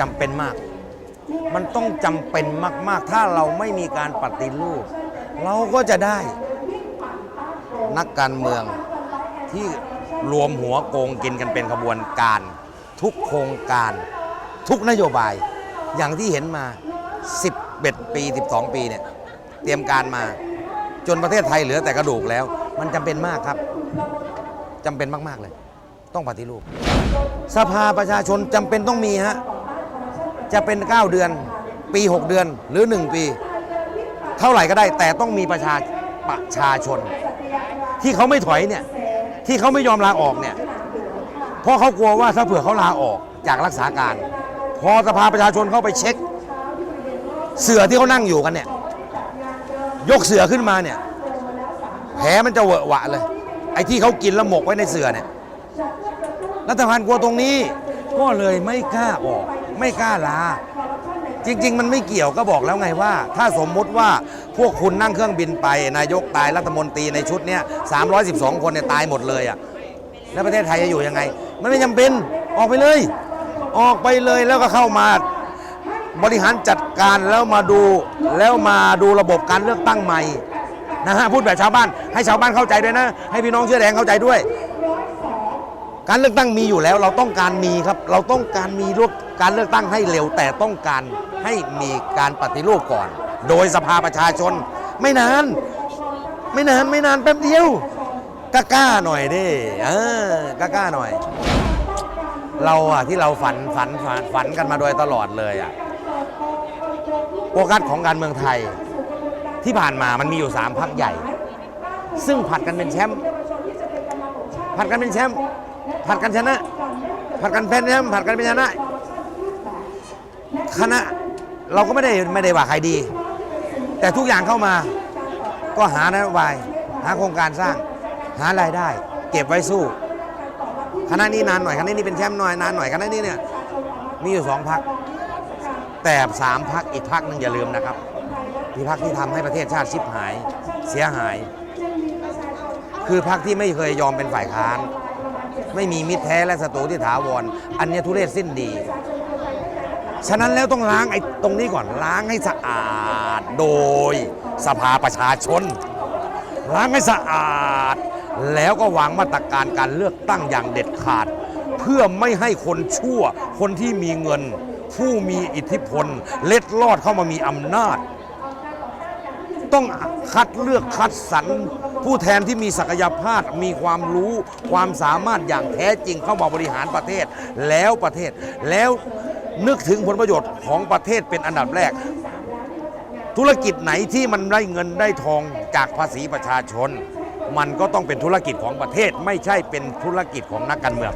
จำเป็นมาก มันต้องจำเป็นมาก ๆ ถ้าเราไม่มีการปฏิรูป เราก็จะได้ นักการเมืองที่รวมหัวโกงกินกันเป็นขบวนการ ทุกโครงการ ทุกนโยบาย อย่างที่เห็นมา 11 ปี 12 ปีเนี่ยเตรียมการมา จนประเทศไทยเหลือแต่กระดูกแล้ว มันจำเป็นมากครับจำเป็นมาก ๆ เลย ต้องปฏิรูป สภาประชาชนจำเป็นต้องมีฮะ จะเป็น 9 เดือน ปี 6 เดือนหรือ 1 ปี เท่าไหร่ก็ได้แต่ต้องมีประชาประชาชน ที่เขาไม่ถอยเนี่ยที่เขาไม่ยอมลาออกเนี่ยเพราะเขากลัวว่าถ้าเผื่อเขาลาออกจากรักษาการ พอสภาประชาชนเข้าไปเช็ค เสือที่เขานั่งอยู่กันเนี่ยยกเสือขึ้นมาเนี่ยแผลมันจะเวอะหวะเลย ไอ้ที่เขากินแล้วหมกไว้ในเสือเนี่ยรัฐบาลกลัวตรงนี้ก็เลยไม่กล้าออก ไม่กล้าลา จริง ๆ มันไม่เกี่ยวก็บอกแล้วไงว่า ถ้าสมมุติว่าพวกคุณนั่งเครื่องบินไป นายกตายรัฐมนตรีในชุดเนี้ย312 คนเนี่ยตายหมดเลยอะ่ะแล้วประเทศไทยจะอยู่ยังไง มันไม่จำเป็นออกไปเลย ออกไปเลยแล้วก็เข้ามาบริหารจัดการแล้วมาดูแล้วมาดูระบบการเลือกตั้งใหม่นะฮะพูดแบบชาวบ้าน ให้ชาวบ้านเข้าใจด้วยนะ ให้พี่น้องเชื่อแดงเข้าใจด้วย การเลือกตั้งมีอยู่แล้ว เราต้องการมีครับ เราต้องการมีรูป การเลือกตั้งให้เร็วแต่ต้องการให้มีการปฏิรูปก่อน โดยสภาประชาชน ไม่นาน ไม่นานไม่นานแป๊บเดียวกล้าๆหน่อยดิเออกล้าๆหน่อย เราอะที่เราฝันฝันฝันฝันกันมาโดยตลอดเลยอะโฟกัสของการเมืองไทยที่ผ่านมามันมีอยู่สามพักใหญ่ ซึ่งผัดกันเป็นแชมป์ผัดกันเป็นแชมป์ผัดกันชนะผัดกันเป็นแชมป์ผัดกันเป็นชนะ คณะเราก็ไม่ได้ไม่ได้ว่าใครดี แต่ทุกอย่างเข้ามาก็หานโยบาย หาโครงการสร้าง หารายได้ เก็บไว้สู้ คณะนี้นานหน่อยคณะนี้เป็นแชมป์หน่อยนานหน่อยคณะนี้เนี่ยมีอยู่สองพัก แต่สามพักอีกพักหนึ่งอย่าลืมนะครับมีพักที่ทำให้ประเทศชาติชิบหายเสียหาย คือพักที่ไม่เคยยอมเป็นฝ่ายค้าน ไม่มีมิตรแท้และศัตรูที่ถาวร อันนี้ทุเรศสิ้นดี ฉะนั้นแล้วต้องล้างไอ้ตรงนี้ก่อนล้างให้สะอาดโดยสภาประชาชน ล้างให้สะอาด แล้วก็วางมาตรการการเลือกตั้งอย่างเด็ดขาด เพื่อไม่ให้คนชั่ว คนที่มีเงิน ผู้มีอิทธิพล เล็ดลอดเข้ามามีอำนาจ ต้องคัดเลือกคัดสรรผู้แทนที่มีศักยภาพมีความรู้ความสามารถอย่างแท้จริงเข้ามาบริหารประเทศแล้วประเทศแล้ว นึกถึงผลประโยชน์ของประเทศเป็นอันดับแรก ธุรกิจไหนที่มันได้เงินได้ทองจากภาษีประชาชน มันก็ต้องเป็นธุรกิจของประเทศไม่ใช่เป็นธุรกิจของนักการเมือง